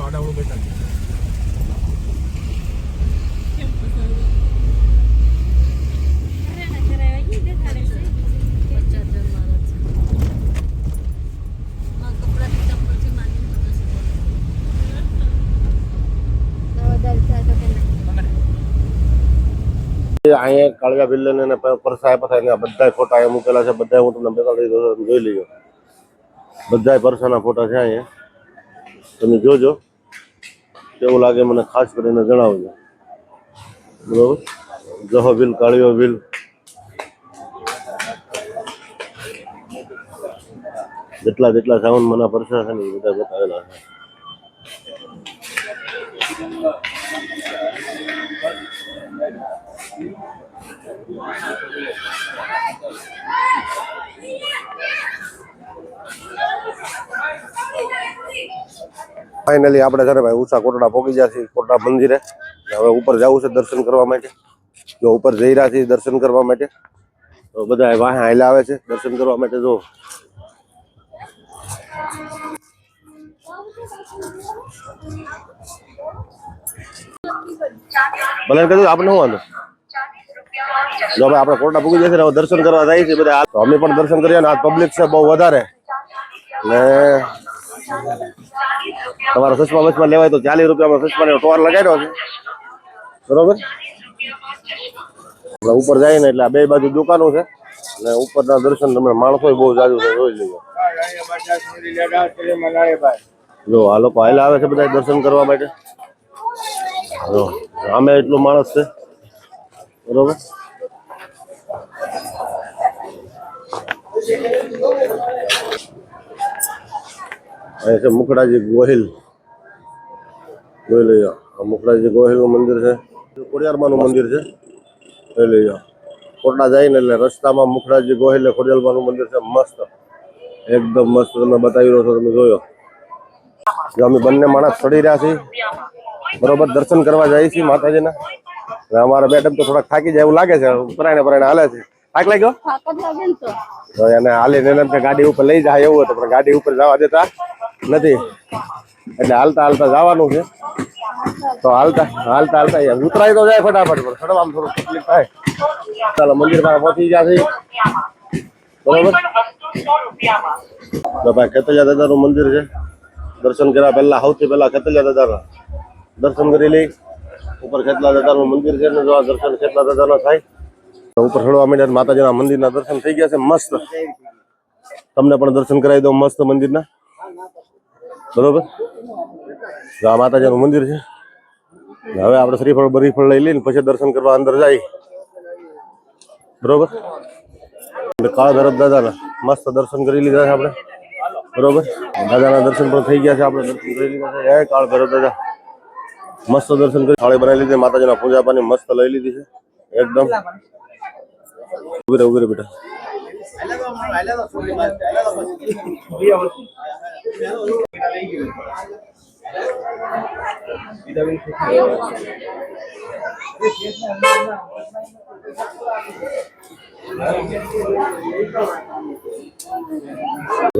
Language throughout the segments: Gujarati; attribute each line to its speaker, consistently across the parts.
Speaker 1: ઘડીક બોલવાનું બેઠા છે અહીંયા કાળિયા બિલ્લન અને પરસાય પથાય બધા ફોટા અહીંયા મૂકેલા છે. બધા હું તમને બતાવી જોઈ લેજો. બધા પરસાના ફોટા છે અહીંયા. તમે જોજો. કેવું લાગે મને ખાસ કરીને જણાવજો. બરોબર? જહો બિલ કાળિયો બિલ. જેટલા જેટલા સાઉન્ડ મને પરસા છે ને એ બધા બતાવેલા છે. ફાઇનલી આપણે છે ને ભાઈ ઉષા કોટડા પહોંચી ગયા છીએ, કોટડા મંદિરે. ને હવે ઉપર જવું છે દર્શન કરવા માટે. જો ઉપર જઈ રહ્યા છીએ દર્શન કરવા માટે, તો બધા વાહે હાલ્યા આવે છે દર્શન કરવા માટે, જો. ભલે કીધું આપણે શું વાંધો? જો ભાઈ આપણે કોટડા પૂગી જશે ને હવે દર્શન કરવા જાય છે બધા તો અમે પણ દર્શન કરીએ ને, આ પબ્લિક છે બહુ વધારે. ને તમારા સચમાં બસમાં લેવાય તો ચાલીસ રૂપિયામાં સચમાં ટોર લગાડ્યો છે. બરોબર? ઉપર જાય ને એટલે આ બે બાજુ દુકાનો છે. ને ઉપરના દર્શન તમે માણસો બહુ જાજુ છે, જોઈ લઈએ. જો, આ લોકો હાલ આવે છે બધા દર્શન કરવા માટે. જો આમે એટલું માણસ છે. બરોબર? અહીંયા છે મુખડાજી ગોહિલ. જોઈ લઈએ આ મુખડાજી ગોહિલનું મંદિર છે. ખોડિયારમાનું મંદિર છે. જોઈ લઈએ કોટડા જાય ને એટલે રસ્તામાં મુખડાજી ગોહિલ ને ખોડિયારમાંનું મંદિર છે. મસ્ત. એકદમ મસ્ત તમે બતાવી રહ્યો છો તમે જોયો. જો અમે બંને માણસ ચડી રહ્યા છીએ. બરોબર દર્શન કરવા જઈએ છીએ માતાજીના. અમારા મેડમ તો થોડાક થાકી જાય એવું લાગે છે. પરાયણે પરાયણે હાલે છે. થાક લાગ્યો? એને હાલીને એને ગાડી ઉપર લઈ જાય એવું હતું પણ ગાડી ઉપર જવા દેતા. નથી. એટલે હાલતા હાલતા જવાનું છે. તો હાલતા હાલતા હાલતા ઉતરાય તો જાય ફટાફટ, પણ ચડવામાં થોડું તકલીફ થાય. ચાલો, મંદિર પાસે પહોંચી ગયા છે બરોબર? તો ભાઈ ખેતલિયા દાદાનું મંદિર છે. દર્શન કર્યા પહેલા, સૌથી પહેલા ખેતલિયા દાદાના. દર્શન કરી લઈ, ઉપર ખેતલા દાદાનું મંદિર છે ને જો આ દર્શન ખેતલા દાદાના થાય. ઉપર ચડવા માંડ્યા માતાજીના મંદિરના દર્શન થઈ ગયા છે, મસ્ત. તમને પણ દર્શન કરાવી દઉં મસ્ત મંદિરના. બરોબર? આ માતાજીનું મંદિર છે. હવે આપણે શ્રીફળ, બરીફળ લઈ લઈને પછી દર્શન કરવા અંદર જાય. બરોબર? કાળા ભૈરવ દાદાના મસ્ત દર્શન કરી લીધા છે આપણે. બરોબર? દાદાના દર્શન પણ થઈ ગયા છે, આપણે દર્શન કરી લીધા છે. કાળ ભૈરવ દાદા. મસ્ત દર્શન કરી થાળી બનાવી લીધી, માતાજીના પૂજા પાણી મસ્ત લઈ લીધી છે. એકદમ. ઊભી રહે, ઊભી બેટા.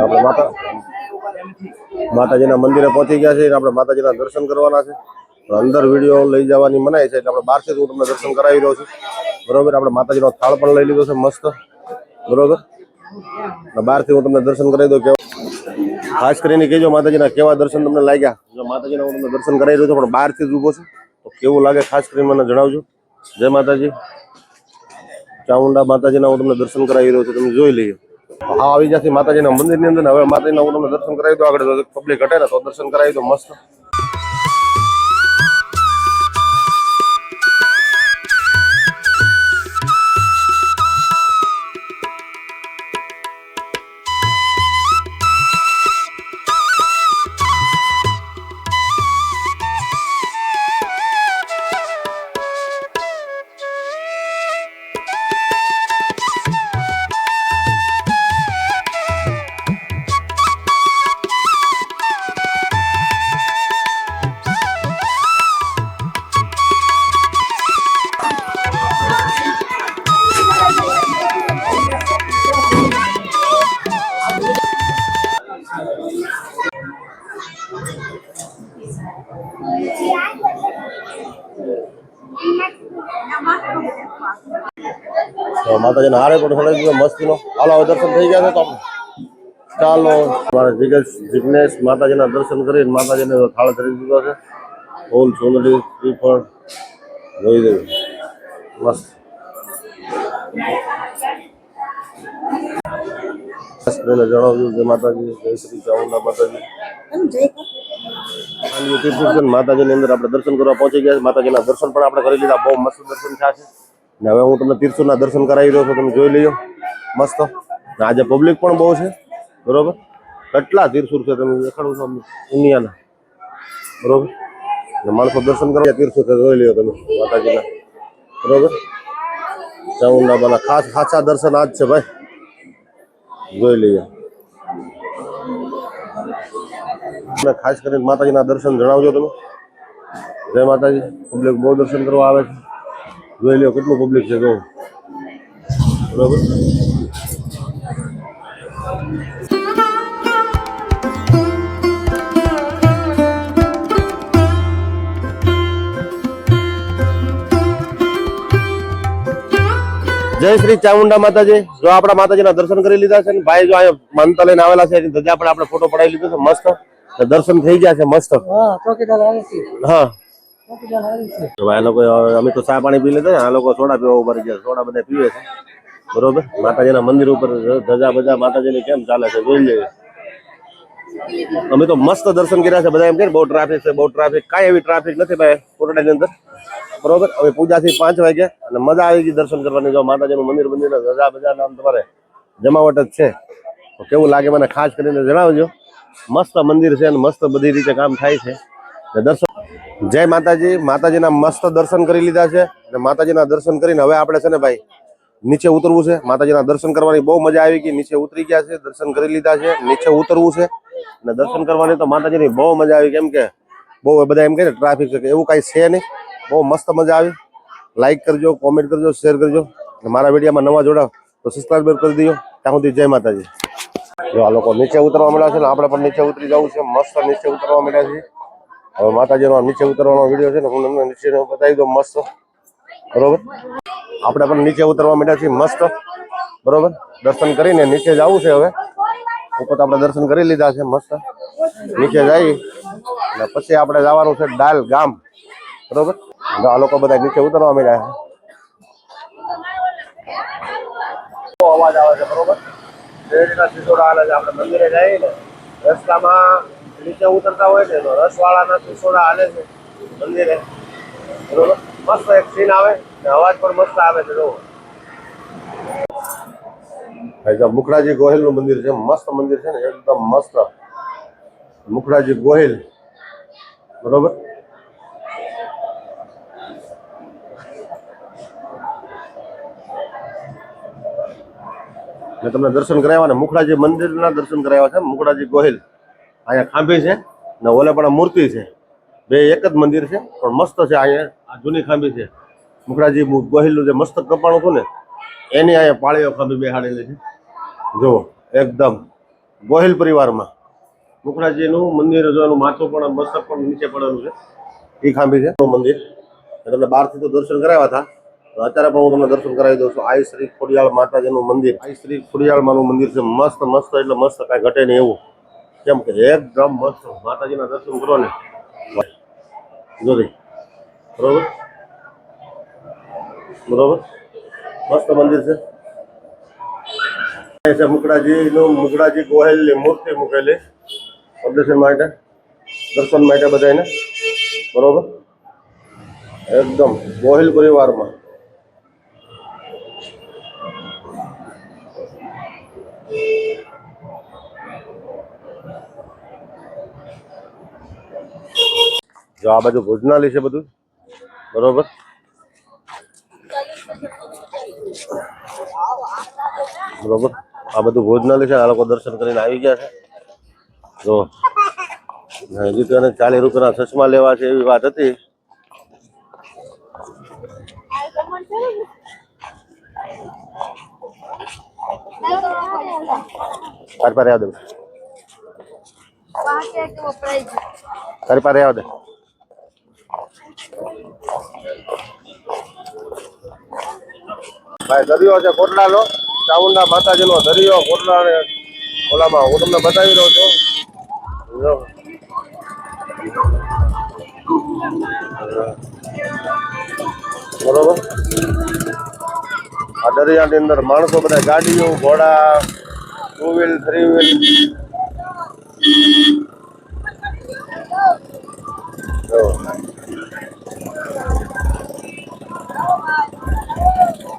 Speaker 1: આપણે માતા માતાજીના મંદિરે પહોંચી ગયા છે આપણે માતાજીના દર્શન કરવાના છે. અંદર વીડિયો લઈ જવાની મનાય છે એટલે આપણે બહારથી હું તમને દર્શન કરાવી રહ્યો છું. બરોબર? આપણે માતાજીનો થાળ પણ લઈ લીધો છે મસ્ત. બરોબર? બહારથી હું તમને દર્શન કરાવી દઉં કેવા ખાસ કરીને કહેજો, માતાજીના કેવા દર્શન તમને લાગ્યા. જો માતાજીના હું તમને દર્શન કરાવી રહ્યો છું, પણ બહારથી જ ઊભો છું, તો કેવું લાગે ખાસ કરીને મને જણાવજો. જય માતાજી. ચામુંડા માતાજીના હું તમને દર્શન કરાવી રહ્યો છું, તમે જોઈ લઈએ. હા, આવી જશે માતાજીના મંદિરની અંદર, હવે માતાજીના હું તમને દર્શન કરાવી દઉં, આગળ પબ્લિક ઘટે ને તો દર્શન કરાવી દો મસ્ત. તો નારે પણ દીધો મસ્તીનો. હાલો દર્શન થઈ ગયા છે તો ચાલો. મારે જિગ્નેશ જિગ્નેશ માતાજીના દર્શન કરીને માતાજીને થાળ ધરી દીધો છે. ફૂલ સુંદરી શ્રીફળ. જોઈ દેવું મસ્ત. જણાવ્યું કે માતાજી. જય શ્રી ચામુંડા માતાજી. ને માતાજીની અંદર આપણે દર્શન કરવા પહોંચી ગયા માતાજીના દર્શન પણ આપણે કરી લીધા. બહુ મસ્ત દર્શન થયા છે. ને હવે હું તમને તીર્થના દર્શન કરાવી રહ્યો છું, તમે જોઈ લેજો મસ્ત. આજે પબ્લિક પણ બહુ છે, બરોબર? કેટલા તીર્થુર છે તમે દેખાડું છો દુનિયાના. બરોબર? માણસો દર્શન કરવા તીર્થો જોઈ લ્યો તમે, માતાજીના. બરોબર? ચામુંડાબાના ખાસ ખાસા દર્શન આજ છે ભાઈ. જોઈ લઈએ ખાસ કરીને માતાજીના દર્શન જણાવજો તમે. જય માતાજી. પબ્લિક બહુ દર્શન કરવા આવે છે. જોઈ લો કેટલું પબ્લિક છે કહું. બરાબર? જય શ્રી ચામુંડા માતાજી. જો આપણા માતાજીના દર્શન કરી લીધા છે ને ભાઈ જો અહીંયા મંત લઈને આવેલા છે એની ધજા પણ આપણે ફોટો પડાવી લીધો છે મસ્ત. દર્શન થઈ ગયા છે મસ્ત.
Speaker 2: હા.
Speaker 1: આ અમે તો ચા પાણી પી લીધા આ લોકો કેમ અમે તો મસ્ત દર્શન કર્યા છે બધા એમ કે, બહુ ટ્રાફિક છે, બહુ ટ્રાફિક કાંઈ એવી ટ્રાફિક નથી ભાઈ કોરડાની અંદર. બરોબર? હવે પૂજાથી પાંચ વાગે અને મજા આવી ગઈ દર્શન કરવાની. જો માતાજીનું મંદિર મંદિર ધજા બજા નામ તમારે જમાવટ જ છે. તો કેવું લાગે મને ખાસ કરીને જણાવજો. મસ્ત મંદિર છે અને મસ્ત બધી રીતે કામ થાય છે. ને દર્શન. જય માતાજી. માતાજીના મસ્ત દર્શન કરી લીધા છે અને માતાજીના દર્શન કરીને હવે આપણે છે ને ભાઈ નીચે ઉતરવું છે. માતાજીના દર્શન કરવાની બહુ મજા આવી ગઈ. નીચે ઉતરી ગયા છે, દર્શન કરી લીધા છે, નીચે ઉતરવું છે અને દર્શન કરવાની તો માતાજીની બહુ મજા આવી કેમ કે બહુ બધા એમ કહે ટ્રાફિક છે. એવું કાંઈ છે નહીં. બહુ મસ્ત મજા આવી. લાઈક કરજો કોમેન્ટ કરજો શેર કરજો. અને મારા વિડીયોમાં નવા જોડાવ તો સબસ્ક્રાઈબ કરી દો ત્યાં સુધી જય માતાજી. જો આ લોકો નીચે ઉતરવા મળ્યા છે ને આપણે પણ નીચે ઉતરી જવું છે. મસ્ત નીચે ઉતરવા મળ્યા છે. હવે માતાજીનો નીચે ઉતરવાનો વીડિયો છે ને હું તમને નીચે બતાવી દઉં મસ્ત. બરોબર? આપણે પણ નીચે ઉતરવા માંડ્યા છીએ મસ્ત. બરોબર? દર્શન કરીને નીચે જવું છે હવે. ઉપર આપણે દર્શન કરી લીધા છે મસ્ત. નીચે જઈ અને પછી આપણે જવાનું છે ડાલ ગામ. બરોબર? આ લોકો બધા નીચે ઉતરવા માંડ્યા છે. અવાજ આવે છે, બરોબર? આપણે મંદિરે જઈએ રસ્તામાં નીચે ઉતરતા હોય ને તો રસવાળાના સિસોડા હાલે છે મંદિરે. બરોબર? મસ્ત એક સીન આવે ને અવાજ પણ મસ્ત આવે છે જોવો મુખડાજી ગોહિલનું મંદિર છે, મસ્ત મંદિર છે ને, એકદમ મસ્ત. મુખડાજી ગોહિલ. બરોબર? મેં તમને દર્શન કરાવ્યા ને, મુખડાજી મંદિરના દર્શન કરાવ્યા છે, મુખડાજી ગોહિલ. અહીંયા ખાંભી છે ને ઓલે પણ મૂર્તિ છે. બે એક જ મંદિર છે પણ મસ્ત છે અહીંયા. આ જૂની ખાંભી છે. મુખડાજી ગોહિલનું જે મસ્ત કપાણું હતું ને એની અહીંયા પાળીઓ ખાંભી બેહાડેલી છે. જુઓ એકદમ ગોહિલ પરિવારમાં. મુખડાજીનું મંદિર જોવાનું માથું પણ મસ્તક પણ નીચે પડેલું છે. એ ખાંભી છે મંદિર. તમને બહારથી તો દર્શન કરાવ્યા હતા અત્યારે પણ હું તમને દર્શન કરાવી દઉં છું. આઈ શ્રી ખોડિયાળ માતાજીનું મંદિર. આઈ શ્રી ખોડિયાળ માનું મંદિર છે મસ્ત મસ્ત એટલે મસ્ત કાંઈ ઘટે નહીં એવું. કેમ કે એકદમ મસ્ત માતાજીના દર્શન કરો ને. જોરી બરોબર? બરોબર? મસ્ત મંદિર છે. મુકડાજીનું, મુકડાજી ગોહેલની મૂર્તિ મૂકેલી. પ્રદર્શન માટે, દર્શન માટે બધાને બરોબર? એકદમ ગોહિલ પરિવારમાં. જો આ બાજુ ભોજનાલય છે બધું બરોબર બરોબર આ બધું ભોજનાલય છે આ લોકો દર્શન કરીને આવી ગયા છે જો હજી તો એને ચાલીસ રૂપિયાના ચશ્મા લેવા છે એવી વાત હતી. તારી પાસે આવ્યા દે. તારી પાસે આવ્યા દે. ભાઈ, દરિયો છે કોટડાનો ચામુંડા માતાજીનો દરિયો કોટડા ઓલામાં હું તમને બતાવી રહ્યો છું. બરોબર? આ દરિયાની અંદર માણસો બધા ગાડીઓ, ઘોડા two wheel three wheel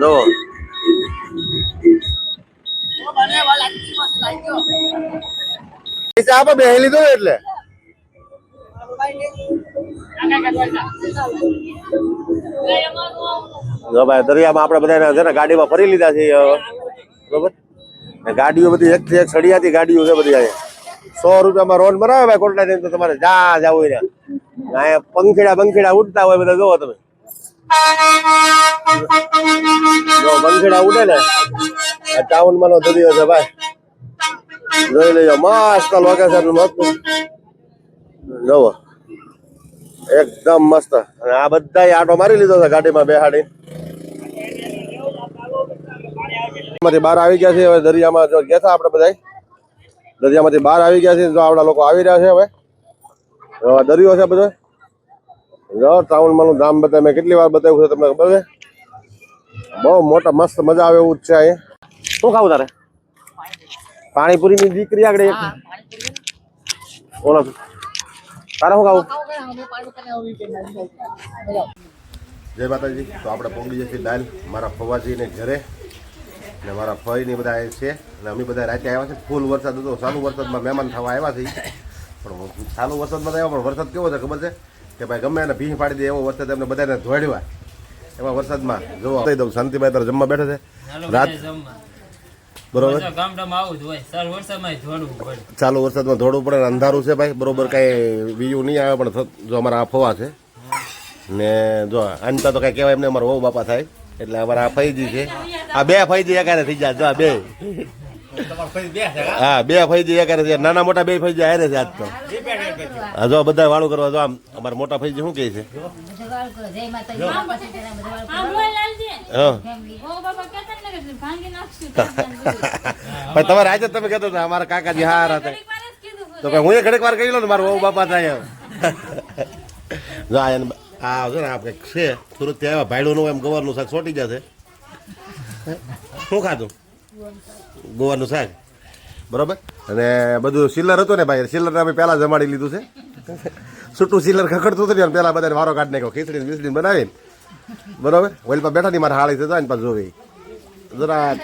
Speaker 1: જો પૈસા આપો બે લીધો એટલે જો ભાઈ, દરિયામાં આપણે બધા છે ને ગાડીમાં ફરી લીધા છે બરોબર? ગાડીઓ બધી એક થી એક સળિયાતી ગાડીઓ છે બધી અહીંયા. સો રૂપિયામાં રોડ બનાવે ભાઈ કોટડા તો તમારે જા જાવ હોય ને અહીંયા પંખીડા પંખીડા ઉડતા હોય બધા જોવો તમે. જો પંખીડા ઉડે ને, આ ચાવનમાં નો દરિયો છે ભાઈ. જોઈ લેજો મસ્ત લોકેશન મસ્ત જોવો. એકદમ મસ્ત. અને આ બધા આટો મારી લીધો છે ગાડીમાં બેહાડી. માંથી બહાર આવી ગયા છે, હવે દરિયામાં જો ગયા હતા આપણે બધા દરિયામાંથી બહાર આવી ગયા છે, જો આપણા લોકો આવી રહ્યા છે હવે. દરિયો છે બધો. જો ટાઉનમાં નું ધામ બતાવે મેં કેટલી વાર બતાવ્યું છે તમને ખબર છે? બહુ મોટા મસ્ત મજા આવે એવું જ છે અહીંયા. શું ખાવું તારે? પાણીપુરીની દીકરી આગળ એક. ઓલો. તારે શું ખાવું? જય માતાજી. તો આપણે પહોંચી છીએ દાલ મારા ફવાજીને ઘરે. ને મારા ફઈ ને બધા અહીં છે. અને અમે બધા રાતે આવ્યા છે. ફૂલ વરસાદ હતો ચાલુ વરસાદમાં મહેમાન થવા આવ્યા છે. પણ ચાલુ વરસાદમાં તો આવ્યા પણ વરસાદ કેવો છે ખબર છે? કે ભાઈ ગમે એને ભીં પાડી દે એવો વરસાદ એમને બધાને ધોડ્યા એમાં વરસાદમાં જોવા કહી દઉં શાંતિભાઈ તારે જમવા બેઠા છે? રાત બરોબર? ચાલુ વરસાદમાં ધોડવું પડે અંધારું છે ભાઈ. બરોબર કાંઈ બીજું નહીં આવે પણ જો અમારા આ ફવા છે. ને જો આનતા તો કાંઈ કહેવાય એમને અમારા વહુ બાપા થાય. એટલે અમારા આ ફૈજી છે. આ બે ફૈજી એકારે થઈ જાય જો આ બે. હા? બે ફઈજી કરે છે. નાના મોટા બે ફઈજી હારે છે આજ તો. હા જો બધા વાળું કરવા જો આમ અમારા મોટા ફૈજી શું કહે છે? હા તમારે આજે તમે કહેતો હતા અમારા કાકાજી હારા હતા. તો કે હું એ ઘડીક વાર કહી લો ને મારો બહુ બાપા થાય જો આ એને- આ છે ને આ કંઈક છે સુરત ત્યાં આવ્યા ભાઈડું એમ ગવારનું શાક સોટી જશે. શું ખાધું? ગોવાનું શાક. બરોબર? અને બધું સિલ્લર હતું ને ભાઈ સિલર અમે પહેલાં જમાડી લીધું છે. છૂટું સિલ્લર ખખડતું હતું ને પહેલાં બધાને વારો કાઢ નાખ્યો ખીચડી બીસડી બનાવીને. બરોબર? ઓઇલ પર બેઠા ની, મારે હાળી થતા ને, પાછું જોવી. જરા